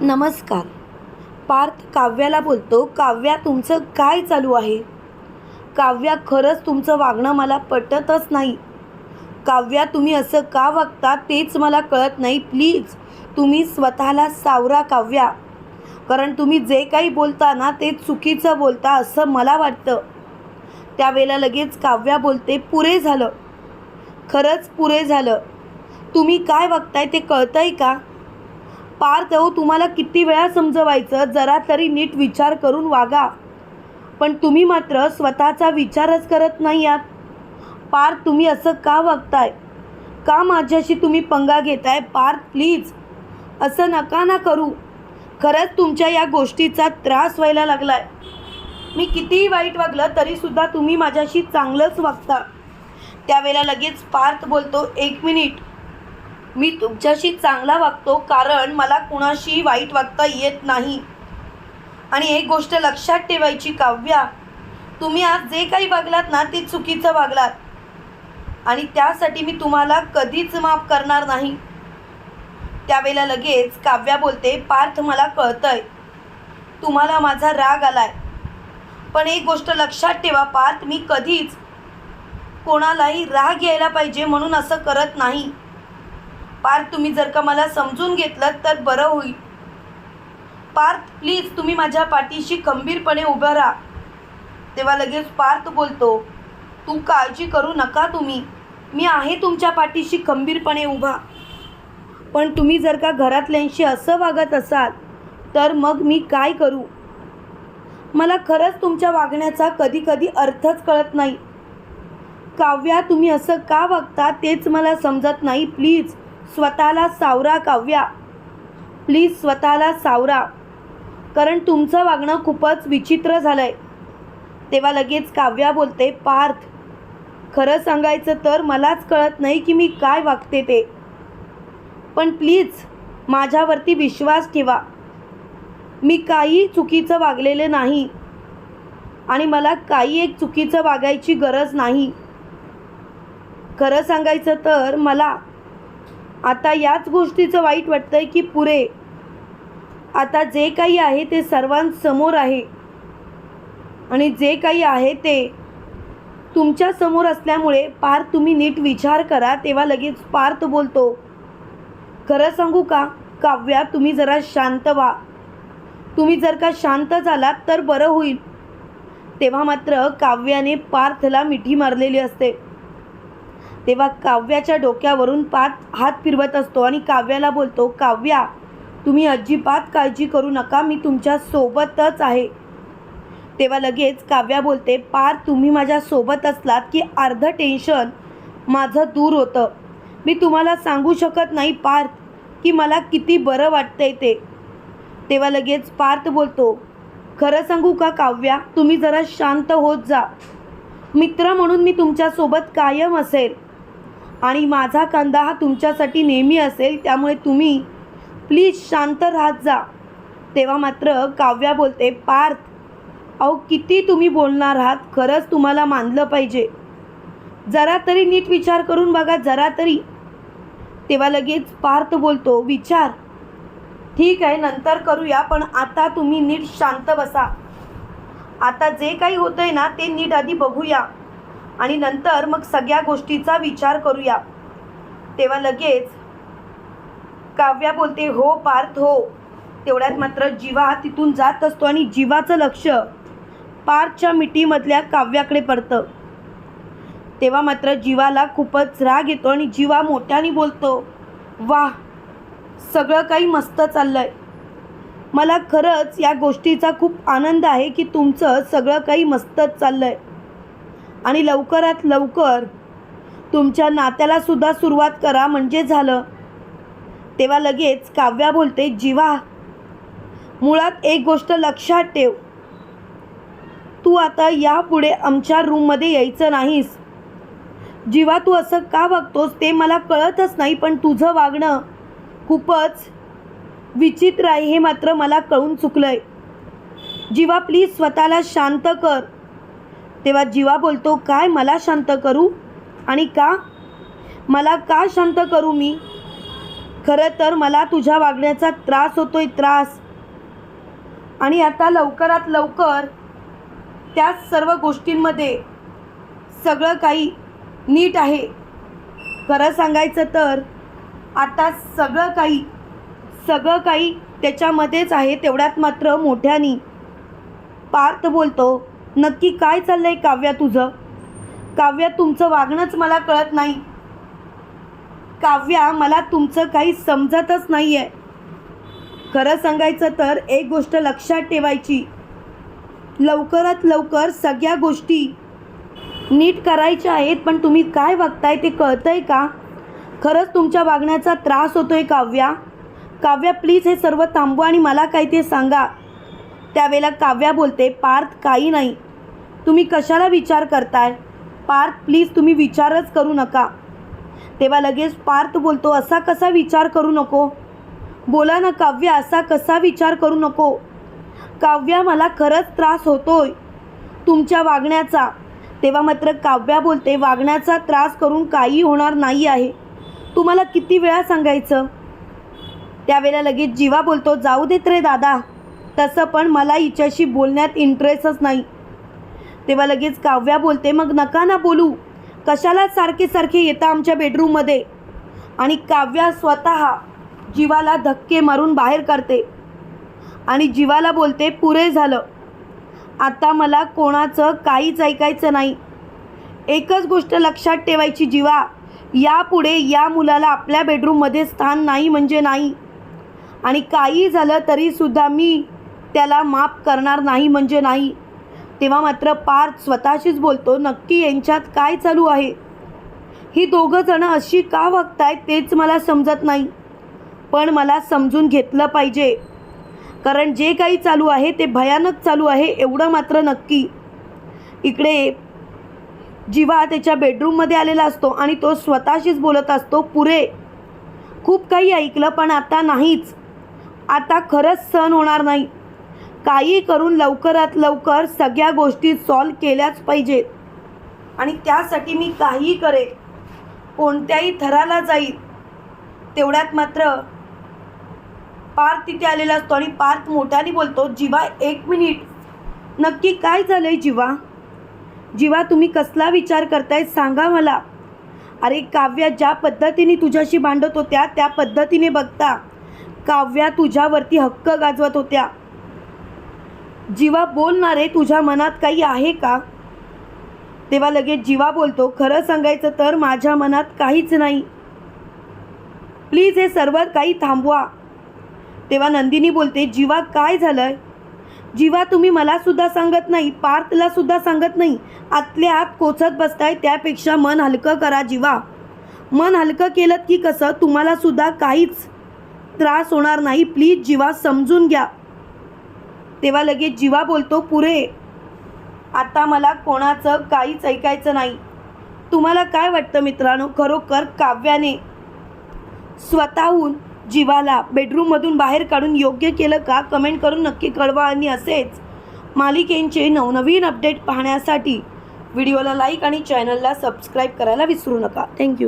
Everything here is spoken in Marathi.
नमस्कार. पार्थ काव्याला बोलतो काव्या तुमचं काय चालू आहे? काव्या खरंच तुमचं वागणं मला पटतच नाही. काव्या तुम्ही असं का वागता तेच मला कळत नाही प्लीज. तुम्ही स्वतःला सावरा काव्या. कारण तुम्ही जे काही बोलता ना ते चुकीचं बोलता असं मला वाटतं. त्यावेळेला लगेच काव्या बोलते पुरे झालं. खरंच पुरे झालं. तुम्ही काय वागताय ते कळतंय का? पार्थ अहो तुम्हाला किती वेळा समजवायचं? जरा तरी नीट विचार करून वागा. पण तुम्ही मात्र स्वतःचा विचारच करत नाही आहात. पार तुम्ही असं का वागताय? का माझ्याशी तुम्ही पंगा घेताय? पार प्लीज असं नका ना करू. खरंच तुमच्या या गोष्टीचा त्रास व्हायला लागलाय. मी कितीही वाईट वागलं तरीसुद्धा तुम्ही माझ्याशी चांगलंच वागता. त्यावेळेला लगेच पार्थ बोलतो एक मिनिट. मी तुमच्याशी चांगला वागतो कारण मला कुणाशी वाईट वागता येत नाही. आणि एक गोष्ट लक्षात ठेवायची काव्या. तुम्ही आज जे काही वागलात ना ते चुकीचं वागलात. आणि त्यासाठी मी तुम्हाला कधीच माफ करणार नाही. त्यावेळेला लगेच काव्या बोलते पार्थ मला कळतंय. तुम्हाला माझा राग आलाय. पण एक गोष्ट लक्षात ठेवा पार्थ मी कधीच कोणालाही राग यायला पाहिजे म्हणून असं करत नाही. पार्थ तुम्ही जर का मला समजून घेतलं तर बरं होईल. पार्थ प्लीज तुम्ही माझ्या पाठीशी खंबीरपणे उभं राहा. तेव्हा लगेच पार्थ बोलतो तू काळजी करू नका तुम्ही. मी आहे तुमच्या पाठीशी खंबीरपणे उभा. पण तुम्ही जर का घरातल्यांशी असं वागत असाल तर मग मी काय करू? मला खरंच तुमच्या वागण्याचा कधी कधी अर्थच कळत नाही. काव्या तुम्ही असं का वागता तेच मला समजत नाही प्लीज स्वतःला सावरा काव्या. प्लीज स्वतःला सावरा. कारण तुमचं वागणं खूपच विचित्र झालं आहे तेव्हा लगेच काव्या बोलते पार्थ खरं सांगायचं तर मलाच कळत नाही की मी काय वागते ते. पण प्लीज माझ्यावरती विश्वास ठेवा. मी काही चुकीचं वागलेलं नाही. आणि मला काही एक चुकीचं वागायची गरज नाही. खरं सांगायचं तर मला आता याच गोष्टीचं वाईट वाटतंय की पुरे. आता जे काही आहे ते सर्वांसमोर आहे. आणि जे काही आहे ते तुमच्यासमोर असल्यामुळे पार तुम्ही नीट विचार करा तेव्हा लगेच पार्थ बोलतो. खरं सांगू का? काव्या तुम्ही जरा शांत व्हा. तुम्ही जर का शांत झालात तर बरं होईल. तेव्हा मात्र काव्याने पार्थला मिठी मारलेली असते. तेव्हा काव्याच्या डोक्यावरून पात हात फिरवत असतो आणि काव्याला बोलतो काव्या तुम्ही अजिबात काळजी करू नका मी तुमच्या सोबतच आहे. तेव्हा लगेच काव्या बोलते पार तुम्ही माझ्या सोबत असलात की अर्धं टेन्शन माझं दूर होतं. मी तुम्हाला सांगू शकत नाही पार्थ की मला किती बरं वाटतंय ते. तेव्हा लगेच पार्थ बोलतो खरं सांगू का काव्या तुम्ही जरा शांत होत जा. मित्र म्हणून मी तुमच्यासोबत कायम असेल. आणि माझा कांदा हा तुमच्यासाठी नेहमी असेल त्यामुळे तुम्ही प्लीज शांत राहत जा. तेव्हा मात्र काव्या बोलते पार्थ अहो किती तुम्ही बोलणार आहात? खरंच तुम्हाला मानलं पाहिजे. जरा तरी नीट विचार करून बघा जरा तरी. तेव्हा लगेच पार्थ बोलतो विचार. ठीक आहे नंतर करूया पण आता तुम्ही नीट शांत बसा. आता जे काही होतंय ना ते नीट आधी बघूया. आणि नंतर मग सगळ्या गोष्टीचा विचार करूया. तेव्हा लगेच काव्या बोलते हो पार्थ हो. तेवढ्यात मात्र जीवा तिथून जात असतो आणि जीवाचं लक्ष पार्थच्या मिठीमधल्या काव्याकडे पडतं. तेव्हा मात्र जीवाला खूपच राग येतो आणि जीवा मोठ्याने बोलतो वा सगळं काही मस्त चाललं आहे मला खरंच या गोष्टीचा खूप आनंद आहे की तुमचं सगळं काही मस्तच चाललं आहे आणि लवकरात लवकर तुमच्या नात्यालासुद्धा सुरुवात करा म्हणजे झालं. तेव्हा लगेच काव्या बोलते जीवा मुळात एक गोष्ट लक्षात ठेव. तू आता यापुढे आमच्या रूममध्ये यायचं नाहीस. जीवा तू असं का वागतोस ते मला कळतच नाही पण तुझं वागणं खूपच विचित्र आहे हे मात्र मला कळून चुकलंय. जीवा प्लीज स्वतःला शांत कर. तेव्हा जीवा बोलतो काय मला शांत करू? आणि का? मला का शांत करू मी? खरं तर मला तुझ्या वागण्याचा त्रास होतोय त्रास. आणि आता लवकरात लवकर त्या सर्व गोष्टींमध्ये सगळं काही नीट आहे. खरं सांगायचं तर आता सगळं काही सगळं काही त्याच्यामध्येच आहे तेवढ्यात मात्र मोठ्यानी पार्थ बोलतो नक्की काय चाललंय काव्या तुझं? काव्या तुमचं वागणंच मला कळत नाही. काव्या मला तुमचं काही समजतच नाही आहे खरं सांगायचं तर एक गोष्ट लक्षात ठेवायची. लवकरात लवकर सगळ्या गोष्टी नीट करायच्या आहेत पण तुम्ही काय वागताय ते कळतंय का? खरंच तुमच्या वागण्याचा त्रास होतोय काव्या. काव्या प्लीज हे सर्व थांबवा आणि मला काय ते सांगा. त्यावेळेला काव्या बोलते पार्थ काही नाही. तुम्ही कशाला विचार करताय? पार्थ प्लीज तुम्ही विचारच करू नका. तेव्हा लगेच पार्थ बोलतो असा कसा विचार करू नको? बोला ना काव्या असा कसा विचार करू नको? काव्या मला खरंच त्रास होतोय तुमच्या वागण्याचा. तेव्हा मात्र काव्या बोलते वागण्याचा त्रास करून काही होणार नाही आहे. तुम्हाला किती वेळा सांगायचं? त्यावेळेला लगेच जीवा बोलतो जाऊ देत रे दादा. तसं पण मला हिच्याशी बोलण्यात इंटरेस्टच नाही. तेव्हा लगेच काव्या बोलते मग नका ना बोलू. कशाला सारखे सारखे येता आमच्या बेडरूममध्ये आणि काव्या स्वतः जीवाला धक्के मारून बाहेर करते आणि जीवाला बोलते पुरे झालं. आता मला कोणाचं काहीच ऐकायचं नाही. एकच गोष्ट लक्षात ठेवायची जीवा यापुढे या मुलाला आपल्या बेडरूममध्ये स्थान नाही म्हणजे नाही. आणि काही झालं तरीसुद्धा मी त्याला माफ करणार नाही म्हणजे नाही. तेव्हा मात्र पार्थ स्वतःशीच बोलतो नक्की यांच्यात काय चालू आहे? ही दोघं जणं अशी का वागतायत तेच मला समजत नाही. पण मला समजून घेतलं पाहिजे. कारण जे काही चालू आहे ते भयानक चालू आहे एवढं मात्र नक्की. इकडे जीवा त्याच्या बेडरूममध्ये आलेला असतो आणि तो स्वतःशीच बोलत असतो पुरे. खूप काही ऐकलं पण आता नाहीच. आता खरंच सण होणार नाही. काही करून लवकरात लवकर सगळ्या गोष्टी सॉल्व केल्याच पाहिजेत. आणि त्यासाठी मी काही करेन. कोणत्याही थराला जाईल. तेवढ्यात मात्र पार्थ तिथे आलेला असतो आणि पार्थ मोठ्याने बोलतो जिवा एक मिनिट. नक्की काय झालंय जिवा? जिवा तुम्ही कसला विचार करताय सांगा मला. अरे काव्या ज्या पद्धतीने तुझ्याशी भांडत होत्या त्या पद्धतीने बघता. काव्या तुझ्यावरती हक्क गाजवत होत्या. जीवा बोलणारे तुझ्या मनात काही आहे का? तेव्हा लगेच जीवा बोलतो खरं सांगायचं तर माझ्या मनात काहीच नाही. प्लीज हे सर्व काही थांबवा. तेव्हा नंदिनी बोलते जीवा काय झालंय? जीवा तुम्ही मला सुद्धा सांगत नाही पार्थला सुद्धा सांगत नाही. आतल्या आत कोचत बसताय त्यापेक्षा मन हलकं करा जीवा. मन हलकं केलं की कसं? तुम्हाला सुद्धा काहीच. त्रास होणार नाही. प्लीज जीवा समजून घ्या. तेव्हा लगेच जीवा बोलतो पुरे आता मला कोणाचं काहीच ऐकायचं नाही. तुम्हाला काय वाटतं मित्रांनो? खरोखर काव्याने स्वतःहून जीवाला बेडरूममधून बाहेर काढून योग्य केलं का? कमेंट करून नक्की कळवा आणि असेच मालिकेंचे नवनवीन अपडेट पाहण्यासाठी व्हिडिओला लाईक आणि चॅनलला सबस्क्राईब करायला विसरू नका. थँक्यू